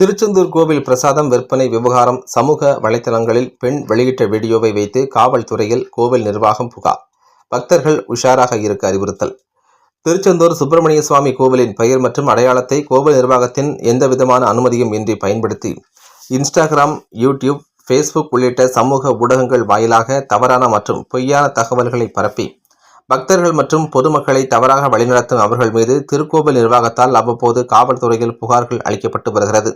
திருச்செந்தூர் கோவில் பிரசாதம் விற்பனை விவகாரம் சமூக வலைதளங்களில் பெண் வெளியிட்ட வீடியோவை வைத்து காவல்துறையில் கோவில் நிர்வாகம் புகார். பக்தர்கள் உஷாராக இருக்க அறிவுறுத்தல். திருச்செந்தூர் சுப்பிரமணிய சுவாமி கோவிலின் பெயர் மற்றும் அடையாளத்தை கோவில் நிர்வாகத்தின் எந்தவிதமான அனுமதியும் இன்றி பயன்படுத்தி இன்ஸ்டாகிராம் யூடியூப் ஃபேஸ்புக் உள்ளிட்ட சமூக ஊடகங்கள் வாயிலாக தவறான மற்றும் பொய்யான தகவல்களை பரப்பி பக்தர்கள் மற்றும் பொதுமக்களை தவறாக வழிநடத்தும் அவர்கள் மீது திருக்கோவில் நிர்வாகத்தால் அவ்வப்போது காவல்துறையில் புகார்கள் அளிக்கப்பட்டு வருகிறது.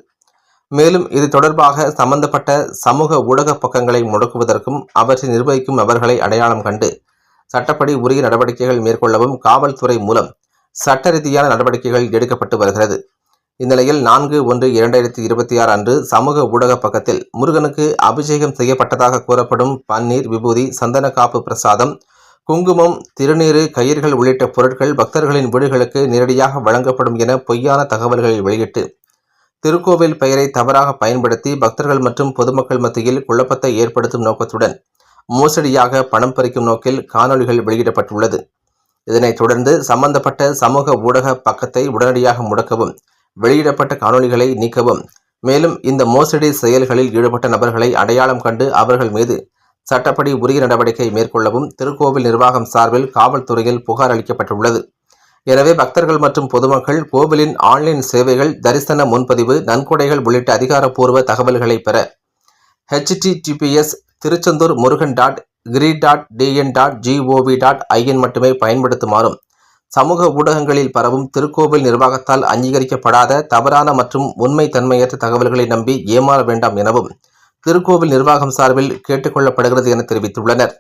மேலும் இது தொடர்பாக சம்பந்தப்பட்ட சமூக ஊடக பக்கங்களை முடக்குவதற்கும் அவற்றை நிர்வகிக்கும் நபர்களை அடையாளம் கண்டு சட்டப்படி உரிய நடவடிக்கைகள் மேற்கொள்ளவும் காவல்துறை மூலம் சட்ட ரீதியான நடவடிக்கைகள் எடுக்கப்பட்டு வருகிறது. இந்நிலையில் நான்கு ஒன்று இரண்டாயிரத்தி இருபத்தி ஆறு அன்று சமூக ஊடக பக்கத்தில் முருகனுக்கு அபிஷேகம் செய்யப்பட்டதாக கூறப்படும் பன்னீர் விபூதி சந்தன காப்பு பிரசாதம் குங்குமம் திருநீறு கயிர்கள் உள்ளிட்ட பொருட்கள் பக்தர்களின் வீடுகளுக்கு நேரடியாக வழங்கப்படும் என பொய்யான தகவல்களை வெளியிட்டு திருக்கோவில் பெயரை தவறாக பயன்படுத்தி பக்தர்கள் மற்றும் பொதுமக்கள் மத்தியில் குழப்பத்தை ஏற்படுத்தும் நோக்கத்துடன் மோசடியாக பணம் பறிக்கும் நோக்கில் காணொளிகள் வெளியிடப்பட்டுள்ளது. இதனைத் தொடர்ந்து சம்பந்தப்பட்ட சமூக ஊடக பக்கத்தை உடனடியாக முடக்கவும் வெளியிடப்பட்ட காணொளிகளை நீக்கவும். மேலும் இந்த மோசடி செயல்களில் ஈடுபட்ட நபர்களை அடையாளம் கண்டு அவர்கள் மீது சட்டப்படி உரிய நடவடிக்கை மேற்கொள்ளவும் திருக்கோவில் நிர்வாகம் சார்பில் காவல்துறையில் புகார் அளிக்கப்பட்டுள்ளது. எனவே பக்தர்கள் மற்றும் பொதுமக்கள் கோவிலின் ஆன்லைன் சேவைகள் தரிசன முன்பதிவு நன்கொடைகள் உள்ளிட்ட அதிகாரப்பூர்வ தகவல்களை பெற HTTPS Tiruchendur Murugan dot Giri dot TN dot gov dot in மட்டுமே பயன்படுத்துமாறும் சமூக ஊடகங்களில் பரவும் திருக்கோவில் நிர்வாகத்தால் அங்கீகரிக்கப்படாத தவறான மற்றும் உண்மை தன்மையற்ற தகவல்களை நம்பி ஏமாற வேண்டாம் எனவும் திருக்கோவில் நிர்வாகம் சார்பில் கேட்டுக்கொள்ளப்படுகிறது என தெரிவித்துள்ளனர்.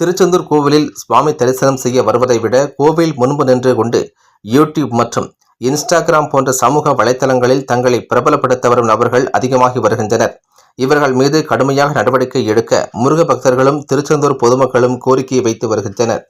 திருச்செந்தூர் கோவிலில் சுவாமி தரிசனம் செய்ய வருவதை விட கோவில் முன்பு நின்று கொண்டு யூடியூப் மற்றும் இன்ஸ்டாகிராம் போன்ற சமூக வலைதளங்களில் தங்களை பிரபலப்படுத்த வரும் நபர்கள் அதிகமாகி வருகின்றனர். இவர்கள் மீது கடுமையாக நடவடிக்கை எடுக்க முருக பக்தர்களும் திருச்செந்தூர் பொதுமக்களும் கோரிக்கை வைத்து வருகின்றனர்.